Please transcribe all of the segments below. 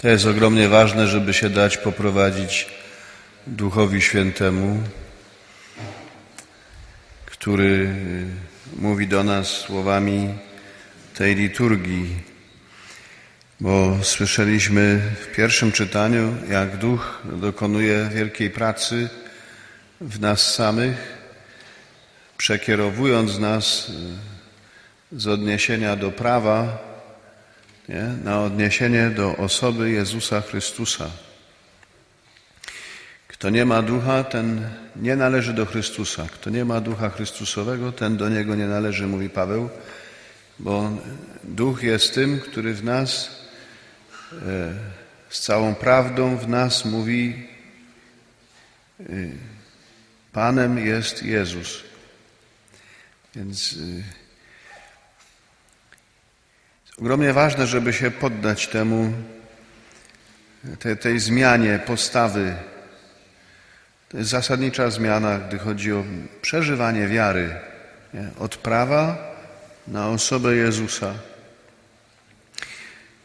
To jest ogromnie ważne, żeby się dać poprowadzić Duchowi Świętemu, który mówi do nas słowami tej liturgii, bo słyszeliśmy w pierwszym czytaniu, jak Duch dokonuje wielkiej pracy w nas samych, przekierowując nas z odniesienia do prawa nie? na odniesienie do osoby Jezusa Chrystusa. Kto nie ma ducha, ten nie należy do Chrystusa. Kto nie ma ducha Chrystusowego, ten do niego nie należy, mówi Paweł, bo duch jest tym, który w nas e, z całą prawdą w nas mówi: e, Panem jest Jezus. Więc e, ogromnie ważne, żeby się poddać temu, te, tej zmianie postawy. To jest zasadnicza zmiana, gdy chodzi o przeżywanie wiary nie? od prawa na osobę Jezusa.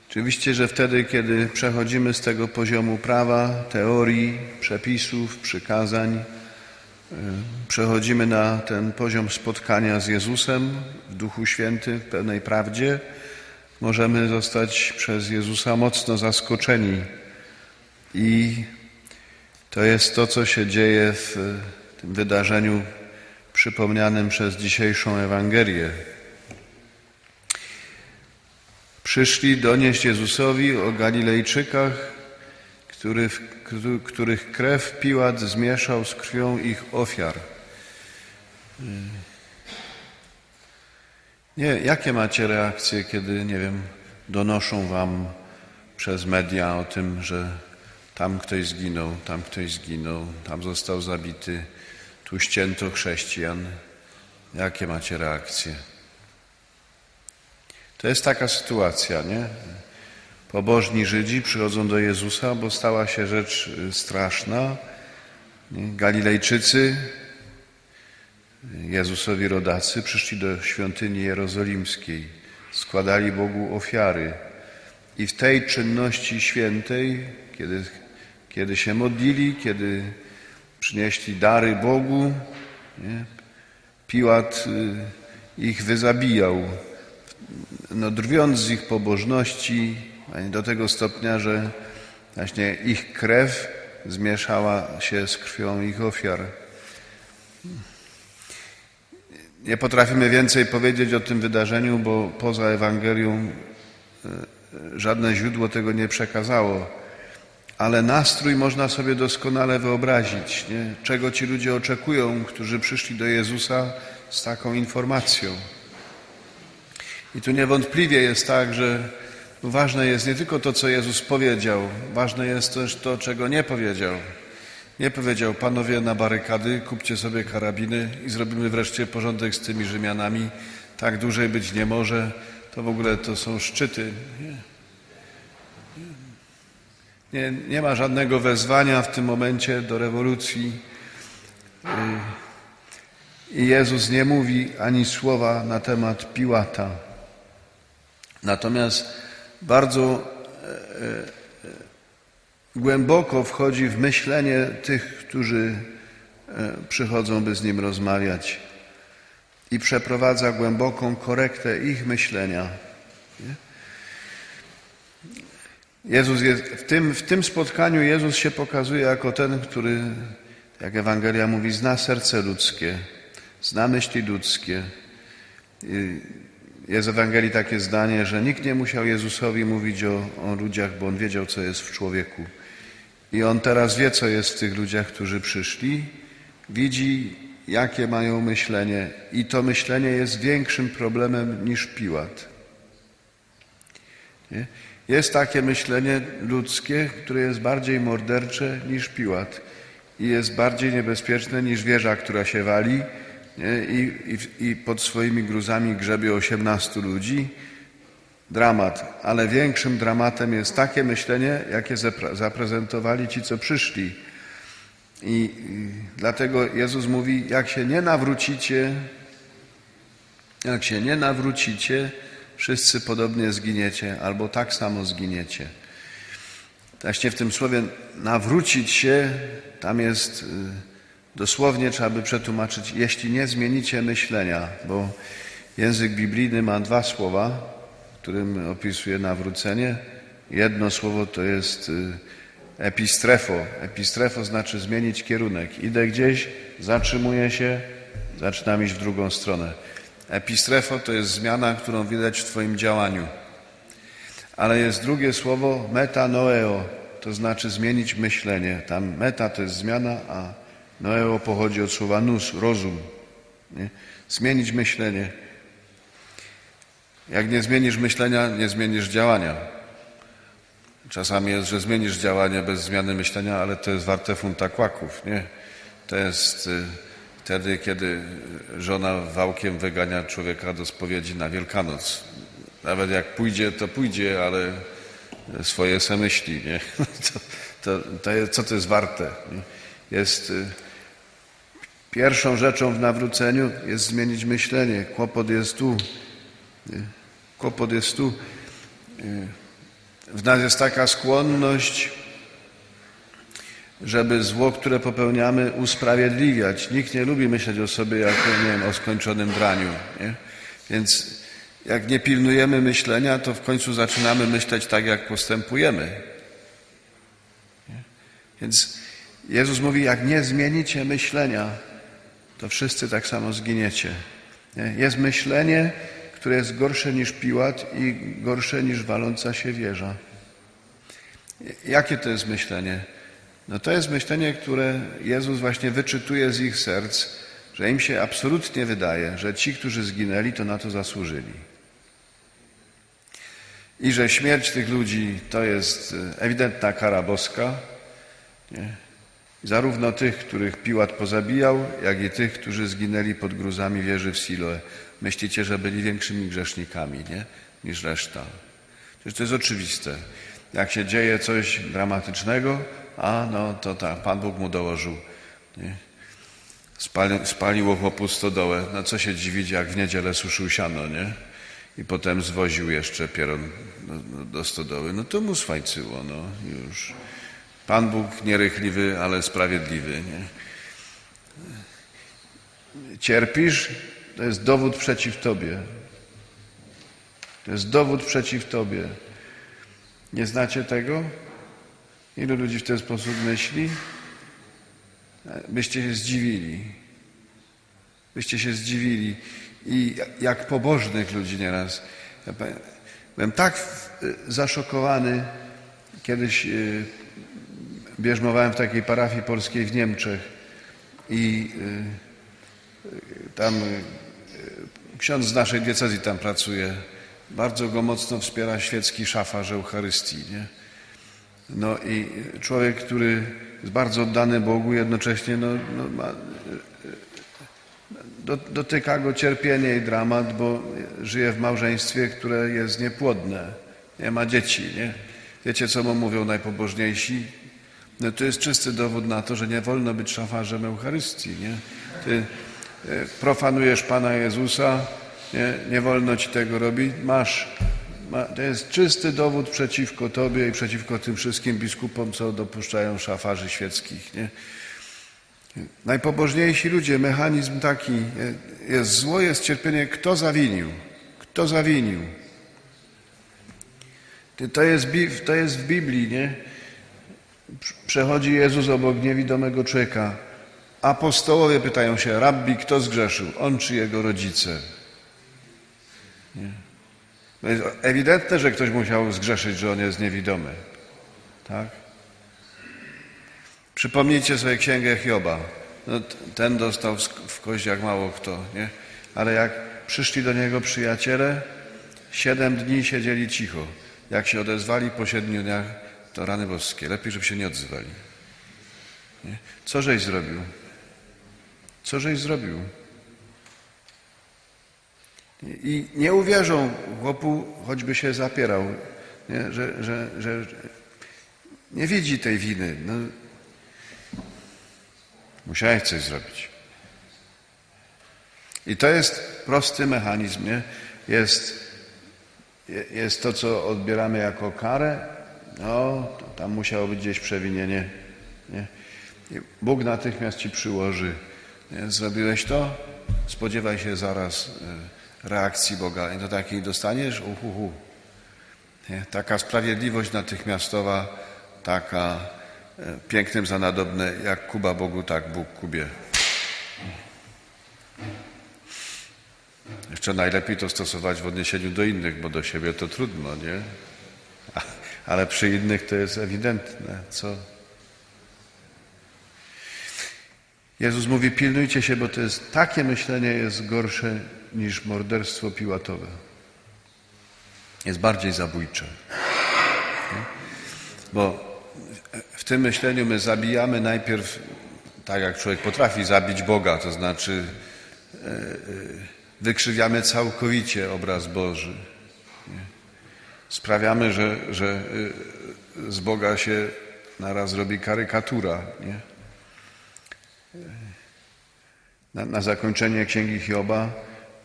Oczywiście, że wtedy, kiedy przechodzimy z tego poziomu prawa, teorii, przepisów, przykazań, przechodzimy na ten poziom spotkania z Jezusem w Duchu Świętym, w pełnej prawdzie, możemy zostać przez Jezusa mocno zaskoczeni. I to jest to, co się dzieje w tym wydarzeniu przypomnianym przez dzisiejszą Ewangelię. Przyszli donieść Jezusowi o Galilejczykach, których, których krew Piłat zmieszał z krwią ich ofiar. Nie, jakie macie reakcje, kiedy, nie wiem, donoszą wam przez media o tym, że tam ktoś zginął, tam ktoś zginął, tam został zabity, tu ścięto chrześcijan. Jakie macie reakcje? To jest taka sytuacja, nie? Pobożni Żydzi przychodzą do Jezusa, bo stała się rzecz straszna. Galilejczycy, Jezusowi rodacy, przyszli do świątyni jerozolimskiej, składali Bogu ofiary. I w tej czynności świętej, kiedy, kiedy się modlili, kiedy przynieśli dary Bogu, nie? Piłat ich wyzabijał, no, drwiąc z ich pobożności do tego stopnia, że właśnie ich krew zmieszała się z krwią ich ofiar. Nie potrafimy więcej powiedzieć o tym wydarzeniu, bo poza Ewangelią żadne źródło tego nie przekazało. Ale nastrój można sobie doskonale wyobrazić, nie? czego ci ludzie oczekują, którzy przyszli do Jezusa z taką informacją. I tu niewątpliwie jest tak, że ważne jest nie tylko to, co Jezus powiedział, ważne jest też to, czego nie powiedział. Nie powiedział, panowie na barykady, kupcie sobie karabiny i zrobimy wreszcie porządek z tymi Rzymianami. Tak dłużej być nie może. To w ogóle to są szczyty. Nie, nie, nie ma żadnego wezwania w tym momencie do rewolucji. I Jezus nie mówi ani słowa na temat Piłata. Natomiast bardzo głęboko wchodzi w myślenie tych, którzy przychodzą, by z Nim rozmawiać i przeprowadza głęboką korektę ich myślenia. Jezus jest, w, tym, w tym spotkaniu Jezus się pokazuje jako ten, który, jak Ewangelia mówi, zna serce ludzkie, zna myśli ludzkie. Jest w Ewangelii takie zdanie, że nikt nie musiał Jezusowi mówić o, o ludziach, bo On wiedział, co jest w człowieku. I On teraz wie, co jest w tych ludziach, którzy przyszli. Widzi, jakie mają myślenie. I to myślenie jest większym problemem niż Piłat. Nie? Jest takie myślenie ludzkie, które jest bardziej mordercze niż Piłat. I jest bardziej niebezpieczne niż wieża, która się wali i, i, i pod swoimi gruzami grzebie 18 ludzi. Dramat, ale większym dramatem jest takie myślenie, jakie zaprezentowali ci, co przyszli. I, dlatego Jezus mówi: Jak się nie nawrócicie, jak się nie nawrócicie, wszyscy podobnie zginiecie, albo tak samo zginiecie. Właśnie w tym słowie nawrócić się, tam jest y, dosłownie trzeba by przetłumaczyć, jeśli nie zmienicie myślenia, bo język biblijny ma dwa słowa, którym opisuje nawrócenie. Jedno słowo to jest y, epistrefo. Epistrefo znaczy zmienić kierunek. Idę gdzieś, zatrzymuję się, zaczynam iść w drugą stronę. Epistrefo to jest zmiana, którą widać w Twoim działaniu. Ale jest drugie słowo metanoeo, to znaczy zmienić myślenie. Tam meta to jest zmiana, a noeo pochodzi od słowa nus, rozum. Nie? Zmienić myślenie. Jak nie zmienisz myślenia, nie zmienisz działania. Czasami jest, że zmienisz działanie bez zmiany myślenia, ale to jest warte funta kłaków, nie? To jest y, wtedy, kiedy żona wałkiem wygania człowieka do spowiedzi na Wielkanoc. Nawet jak pójdzie, to pójdzie, ale swoje se myśli, nie? To, to, to jest, co to jest warte? Jest y, pierwszą rzeczą w nawróceniu jest zmienić myślenie. Kłopot jest tu. Kłopot jest tu. W nas jest taka skłonność, żeby zło, które popełniamy, usprawiedliwiać. Nikt nie lubi myśleć o sobie jako, nie wiem, o skończonym draniu. Nie? Więc jak nie pilnujemy myślenia, to w końcu zaczynamy myśleć tak, jak postępujemy. Nie? Więc Jezus mówi, jak nie zmienicie myślenia, to wszyscy tak samo zginiecie. Nie? Jest myślenie, które jest gorsze niż piłat i gorsze niż waląca się wieża. Jakie to jest myślenie? No to jest myślenie, które Jezus właśnie wyczytuje z ich serc, że im się absolutnie wydaje, że ci, którzy zginęli, to na to zasłużyli. I że śmierć tych ludzi to jest ewidentna kara boska. Nie? Zarówno tych, których Piłat pozabijał, jak i tych, którzy zginęli pod gruzami wieży w Siloe. Myślicie, że byli większymi grzesznikami nie? niż reszta. Przecież to jest oczywiste. Jak się dzieje coś dramatycznego, a no to tak, Pan Bóg mu dołożył. Nie? Spali, spaliło chłopu stodołę. No co się dziwić, jak w niedzielę suszył siano, nie? I potem zwoził jeszcze pieron do, do stodoły. No to mu swajcyło, no już. Pan Bóg nierychliwy, ale sprawiedliwy, nie? Cierpisz, to jest dowód przeciw Tobie. To jest dowód przeciw Tobie. Nie znacie tego? Ilu ludzi w ten sposób myśli? Byście się zdziwili. Byście się zdziwili. I jak pobożnych ludzi nieraz. Ja byłem tak zaszokowany. Kiedyś bierzmowałem w takiej parafii polskiej w Niemczech i tam ksiądz z naszej diecezji tam pracuje. Bardzo go mocno wspiera świecki szafarz Eucharystii. Nie? No i człowiek, który jest bardzo oddany Bogu, jednocześnie no, no ma, do, dotyka go cierpienie i dramat, bo żyje w małżeństwie, które jest niepłodne, nie ma dzieci. Nie? Wiecie, co mu mówią najpobożniejsi? No to jest czysty dowód na to, że nie wolno być szafarzem Eucharystii. Nie? Profanujesz Pana Jezusa, nie, nie wolno ci tego robić, masz to jest czysty dowód przeciwko Tobie i przeciwko tym wszystkim biskupom, co dopuszczają szafarzy świeckich. Nie? Najpobożniejsi ludzie, mechanizm taki, jest zło, jest cierpienie, kto zawinił? Kto zawinił? To jest, to jest w Biblii, nie? Przechodzi Jezus obok niewidomego człowieka. Apostołowie pytają się, rabbi, kto zgrzeszył? On czy jego rodzice? Nie? No jest ewidentne, że ktoś musiał zgrzeszyć, że on jest niewidomy. Tak? Przypomnijcie sobie księgę Hioba. No, ten dostał w kość jak mało kto, nie? Ale jak przyszli do niego przyjaciele, siedem dni siedzieli cicho. Jak się odezwali po siedmiu dniach, to rany boskie. Lepiej, żeby się nie odzywali. Nie? Co żeś zrobił? Co żeś zrobił? I nie uwierzą chłopu, choćby się zapierał, nie? Że, że, że nie widzi tej winy. No, musiałeś coś zrobić. I to jest prosty mechanizm. Nie? Jest, jest to, co odbieramy jako karę, No, tam musiało być gdzieś przewinienie. Nie? Bóg natychmiast ci przyłoży. Nie? Zrobiłeś to? Spodziewaj się zaraz y, reakcji Boga. I do takiej dostaniesz? Uhuhu. Nie? Taka sprawiedliwość natychmiastowa, taka pięknym za nadobne, jak Kuba Bogu, tak Bóg Kubie. Jeszcze najlepiej to stosować w odniesieniu do innych, bo do siebie to trudno, nie? Ale przy innych to jest ewidentne, co? Jezus mówi, pilnujcie się, bo to jest, takie myślenie jest gorsze niż morderstwo piłatowe. Jest bardziej zabójcze. Bo w tym myśleniu my zabijamy najpierw, tak jak człowiek potrafi zabić Boga, to znaczy e, e, wykrzywiamy całkowicie obraz Boży. Sprawiamy, że, że e, z Boga się naraz robi karykatura. Nie? Na, na zakończenie Księgi Hioba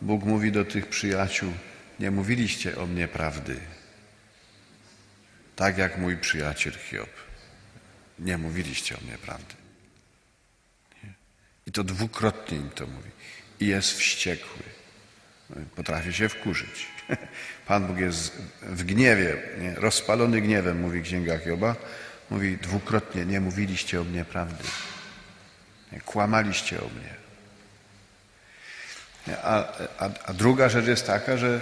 Bóg mówi do tych przyjaciół, nie mówiliście o mnie prawdy, tak jak mój przyjaciel Hiob. Nie mówiliście o mnie prawdy. I to dwukrotnie im to mówi. I jest wściekły. No Potrafi się wkurzyć. Pan Bóg jest w gniewie, nie? rozpalony gniewem, mówi Księga Hioba. Mówi dwukrotnie, nie mówiliście o mnie prawdy. Kłamaliście o mnie. Nie? A, a, a druga rzecz jest taka, że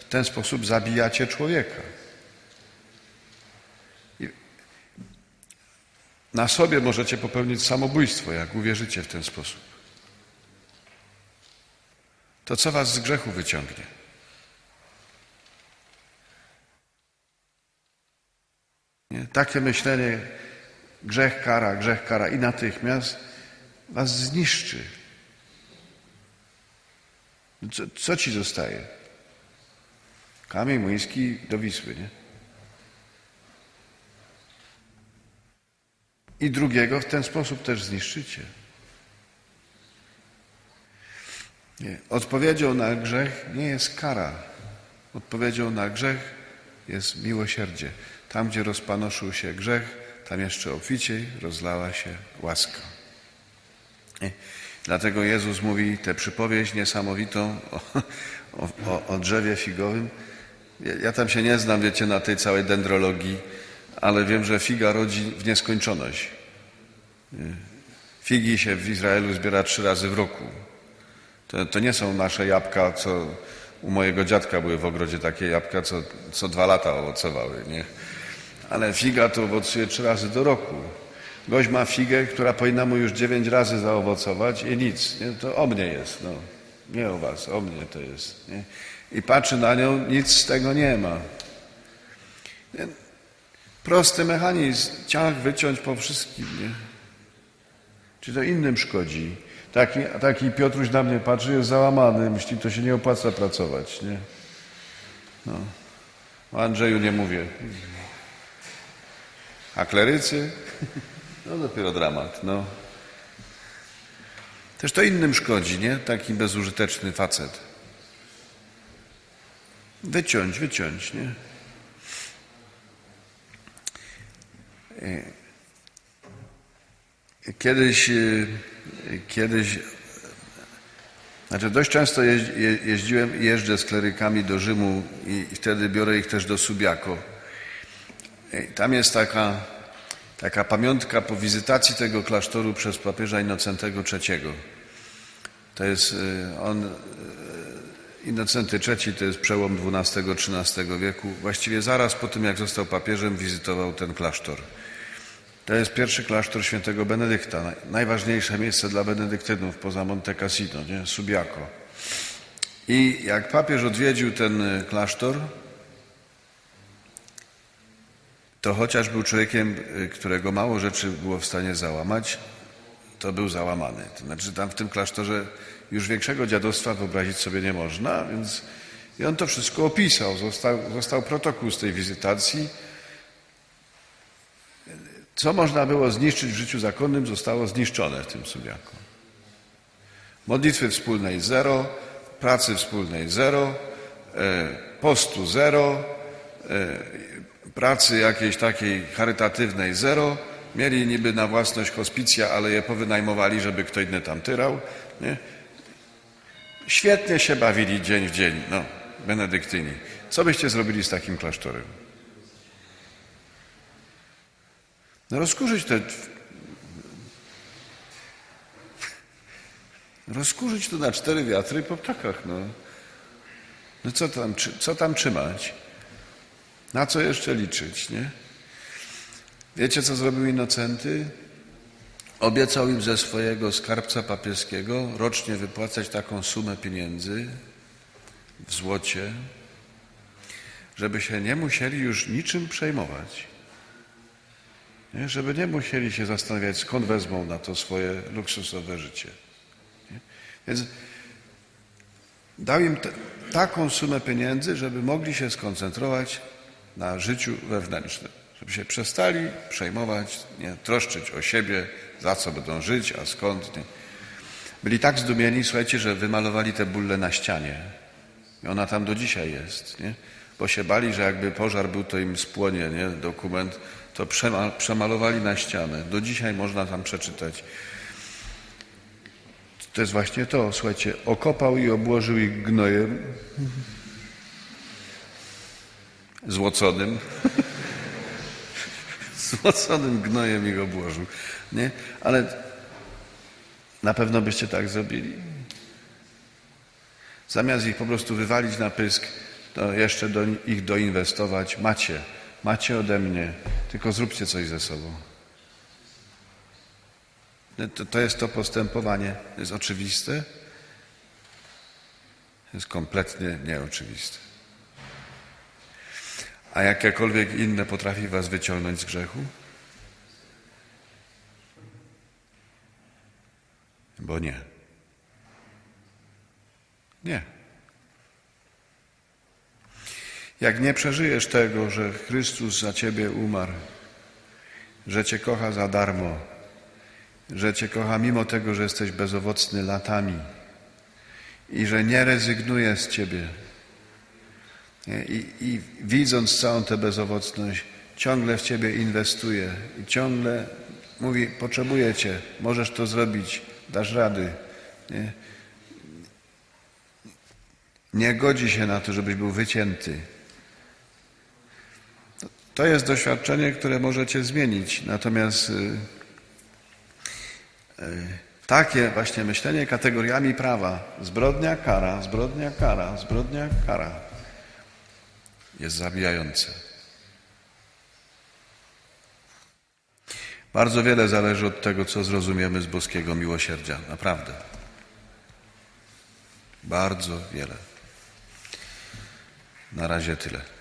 w ten sposób zabijacie człowieka. Na sobie możecie popełnić samobójstwo, jak uwierzycie w ten sposób. To co was z grzechu wyciągnie? Nie? Takie myślenie, grzech kara, grzech kara i natychmiast was zniszczy. Co, co ci zostaje? Kamień młyński do Wisły, nie? I drugiego w ten sposób też zniszczycie. Nie. Odpowiedzią na grzech nie jest kara. Odpowiedzią na grzech jest miłosierdzie. Tam, gdzie rozpanoszył się grzech, tam jeszcze obficiej rozlała się łaska. Dlatego Jezus mówi tę przypowieść niesamowitą o, o, o, drzewie figowym. Ja, tam się nie znam, wiecie, na tej całej dendrologii, ale wiem, że figa rodzi w nieskończoność. Nie. Figi się w Izraelu zbiera trzy razy w roku. To, to nie są nasze jabłka, co u mojego dziadka były w ogrodzie takie jabłka, co, co dwa lata owocowały, nie? Ale figa to owocuje trzy razy do roku. Gość ma figę, która powinna mu już dziewięć razy zaowocować i nic. Nie? To o mnie jest, no. Nie o was, o mnie to jest. Nie? I patrzy na nią, nic z tego nie ma. Nie? Prosty mechanizm, ciach wyciąć po wszystkim, nie? Czy to innym szkodzi? Taki, taki Piotruś na mnie patrzy, jest załamany, myśli, to się nie opłaca pracować, nie? No. O Andrzeju nie mówię. A klerycy? No dopiero dramat, no. Też to innym szkodzi, nie? Taki bezużyteczny facet. Wyciąć, wyciąć, nie? Kiedyś, y, kiedyś, znaczy dość często jeździ- je- jeździłem, jeżdżę z klerykami do Rzymu i, wtedy biorę ich też do Subiaco. I Tam jest taka, taka pamiątka po wizytacji tego klasztoru przez papieża Innocentego III. To jest y, on, y, Innocenty III to jest przełom XII-XIII wieku. Właściwie zaraz po tym, jak został papieżem, wizytował ten klasztor. To jest pierwszy klasztor świętego Benedykta, naj- najważniejsze miejsce dla benedyktynów poza Monte Cassino, nie? Subiaco. I jak papież odwiedził ten y, klasztor, to chociaż był człowiekiem, y, którego mało rzeczy było w stanie załamać, to był załamany. To znaczy tam w tym klasztorze już większego dziadostwa wyobrazić sobie nie można, więc i on to wszystko opisał. Został, został protokół z tej wizytacji. Co można było zniszczyć w życiu zakonnym, zostało zniszczone w tym Subiaku. Modlitwy wspólnej zero, pracy wspólnej zero, e, postu zero, e, pracy jakiejś takiej charytatywnej zero, mieli niby na własność hospicja, ale je powynajmowali, żeby kto inny tam tyrał. Nie? Świetnie się bawili dzień w dzień, no, benedyktyni. Co byście zrobili z takim klasztorem? No rozkurzyć te... Rozkurzyć to na cztery wiatry po ptakach, no. No co tam, co tam trzymać? Na co jeszcze liczyć, nie? Wiecie, co zrobił Innocenty? Obiecał im ze swojego skarbca papieskiego rocznie wypłacać taką sumę pieniędzy w złocie, żeby się nie musieli już niczym przejmować. Nie? Żeby nie musieli się zastanawiać, skąd wezmą na to swoje luksusowe życie. Nie? Więc dał im taką sumę pieniędzy, żeby mogli się skoncentrować na życiu wewnętrznym. Żeby się przestali przejmować, nie, troszczyć o siebie, za co będą żyć, a skąd. Nie. Byli tak zdumieni, słuchajcie, że wymalowali tę bullę na ścianie. I ona tam do dzisiaj jest, nie? Bo się bali, że jakby pożar był, to im spłonie, nie? Dokument, to przema- przemalowali na ścianę. Do dzisiaj można tam przeczytać. To jest właśnie to, słuchajcie, okopał i obłożył ich gnojem złoconym. Złoconym gnojem ich obłożył. Nie? Ale na pewno byście tak zrobili. Zamiast ich po prostu wywalić na pysk, to jeszcze do, ich doinwestować. Macie, macie ode mnie, tylko zróbcie coś ze sobą. To, to jest to postępowanie. To jest oczywiste? To jest kompletnie nieoczywiste. A jakiekolwiek inne potrafi was wyciągnąć z grzechu? Bo nie. Nie. Jak nie przeżyjesz tego, że Chrystus za ciebie umarł, że cię kocha za darmo, że cię kocha mimo tego, że jesteś bezowocny latami i że nie rezygnuje z ciebie? I, I widząc całą tę bezowocność, ciągle w ciebie inwestuje i ciągle mówi: Potrzebuję cię, możesz to zrobić, dasz rady. Nie? nie godzi się na to, żebyś był wycięty. To jest doświadczenie, które możecie zmienić. Natomiast y, y, takie właśnie myślenie kategoriami prawa, zbrodnia, kara, zbrodnia, kara, zbrodnia, kara, jest zabijające. Bardzo wiele zależy od tego, co zrozumiemy z boskiego miłosierdzia. Naprawdę. Bardzo wiele. Na razie tyle.